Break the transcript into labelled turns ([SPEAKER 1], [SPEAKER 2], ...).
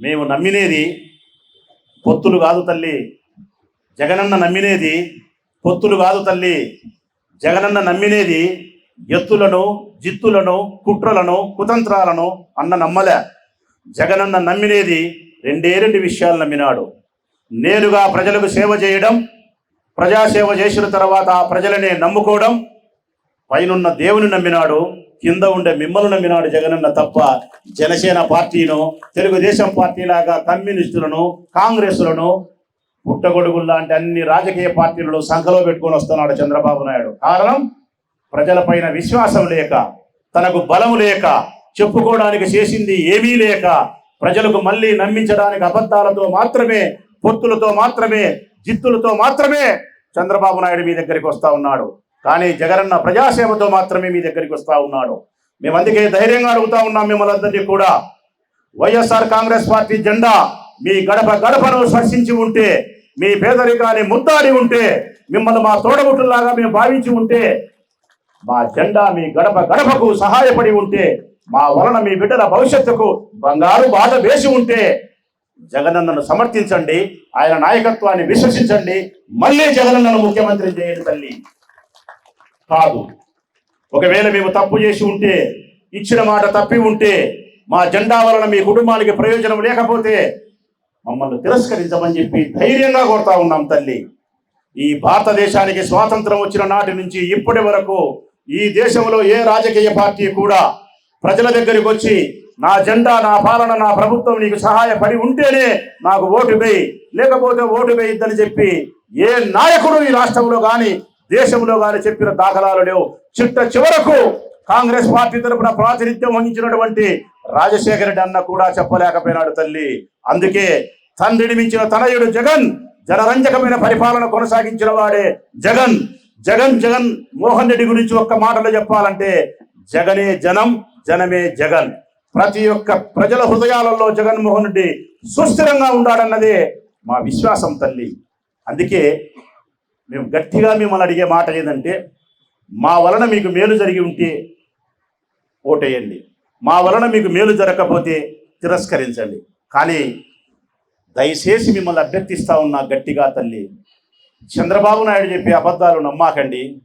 [SPEAKER 1] మేము నమ్మినేది పొత్తులు కాదు తల్లి. జగనన్న నమ్మినేది పొత్తులు కాదు తల్లి. జగనన్న నమ్మినేది ఎత్తులను జిత్తులను కుట్రలను కుతంత్రాలను అన్న నమ్మలే. జగనన్న నమ్మినేది రెండే రెండు విషయాలు నమ్మినాడు. నేరుగా ప్రజలకు సేవ చేయడం ప్రజాసేవ చేసిన తర్వాత ఆ ప్రజలనే నమ్ముకోవడం పైనున్న దేవుని నమ్మినాడు. కింద ఉండే మిమ్మల్ని నమ్మినాడు జగనన్న తప్ప జనసేన పార్టీను తెలుగుదేశం పార్టీ లాగా కమ్యూనిస్టులను కాంగ్రెస్లను పుట్టగొడుగులు లాంటి అన్ని రాజకీయ పార్టీలను సంఖలో పెట్టుకొని వస్తున్నాడు చంద్రబాబు నాయుడు. కారణం ప్రజలపైన విశ్వాసం లేక తనకు బలం లేక చెప్పుకోవడానికి చేసింది ఏమీ లేక ప్రజలకు మళ్ళీ నమ్మించడానికి అబద్ధాలతో మాత్రమే పొత్తులతో మాత్రమే జిత్తులతో మాత్రమే చంద్రబాబు నాయుడు మీ దగ్గరికి వస్తా ఉన్నాడు. కానీ జగనన్న ప్రజాసేవతో మాత్రమే మీ దగ్గరికి వస్తా ఉన్నాడు. మేము అందుకే ధైర్యంగా అడుగుతా ఉన్నాం మిమ్మల్ని అందరినీ కూడా. వైఎస్ఆర్ కాంగ్రెస్ పార్టీ జెండా మీ గడప గడపను స్పర్శించి ఉంటే మీ పేదరికాన్ని ముద్దాడి ఉంటే మిమ్మల్ని మా తోడబుట్టులాగా మేము భావించి ఉంటే మా జెండా మీ గడప గడపకు సహాయపడి ఉంటే మా వలన మీ బిడ్డల భవిష్యత్తుకు బంగారు బాట వేసి ఉంటే జగనన్నను సమర్థించండి ఆయన నాయకత్వాన్ని విశ్వసించండి మళ్ళీ జగనన్నను ముఖ్యమంత్రి చేయండి తల్లి. కాదు. ఒకవేళ మేము తప్పు చేసి ఉంటే ఇచ్చిన మాట తప్పి ఉంటే మా జెండా వలన మీ కుటుంబానికి ప్రయోజనం లేకపోతే మమ్మల్ని తిరస్కరించమని చెప్పి ధైర్యంగా కోరుతా ఉన్నాం తల్లి. ఈ భారతదేశానికి స్వాతంత్రం వచ్చిన నాటి నుంచి ఇప్పటి వరకు ఈ దేశంలో ఏ రాజకీయ పార్టీ కూడా ప్రజల దగ్గరికి వచ్చి నా జెండా నా పాలన నా ప్రభుత్వం నీకు సహాయపడి ఉంటేనే నాకు ఓటు వేయి లేకపోతే ఓటు వేయిద్దని చెప్పి ఏ నాయకుడు ఈ రాష్ట్రంలో కానీ దేశంలో కానీ చెప్పిన దాఖలాలు లేవు. చిట్ట చివరకు కాంగ్రెస్ పార్టీ తరపున ప్రాతినిధ్యం వహించినటువంటి రాజశేఖర రెడ్డి అన్న కూడా చెప్పలేకపోయినాడు తల్లి. అందుకే తండ్రిని మించిన తనయుడు జగన్ జనరంజకమైన పరిపాలన కొనసాగించిన వాడే జగన్. జగన్ జగన్ మోహన్ రెడ్డి గురించి ఒక్క మాటలో చెప్పాలంటే జగనే జనం జనమే జగన్. ప్రతి ఒక్క ప్రజల హృదయాలలో జగన్మోహన్ రెడ్డి సుస్థిరంగా ఉన్నాడన్నదే మా విశ్వాసం తల్లి. అందుకే మేము గట్టిగా మిమ్మల్ని అడిగే మాట ఏంటంటే మా వలన మీకు మేలు జరిగి ఉంటే ఓటేయండి. మా వలన మీకు మేలు జరగకపోతే తిరస్కరించండి. కానీ దయచేసి మిమ్మల్ని అభ్యర్థిస్తా ఉన్నా గట్టిగా తల్లి. చంద్రబాబు నాయుడు చెప్పే అబద్ధాలు నమ్మాకండి.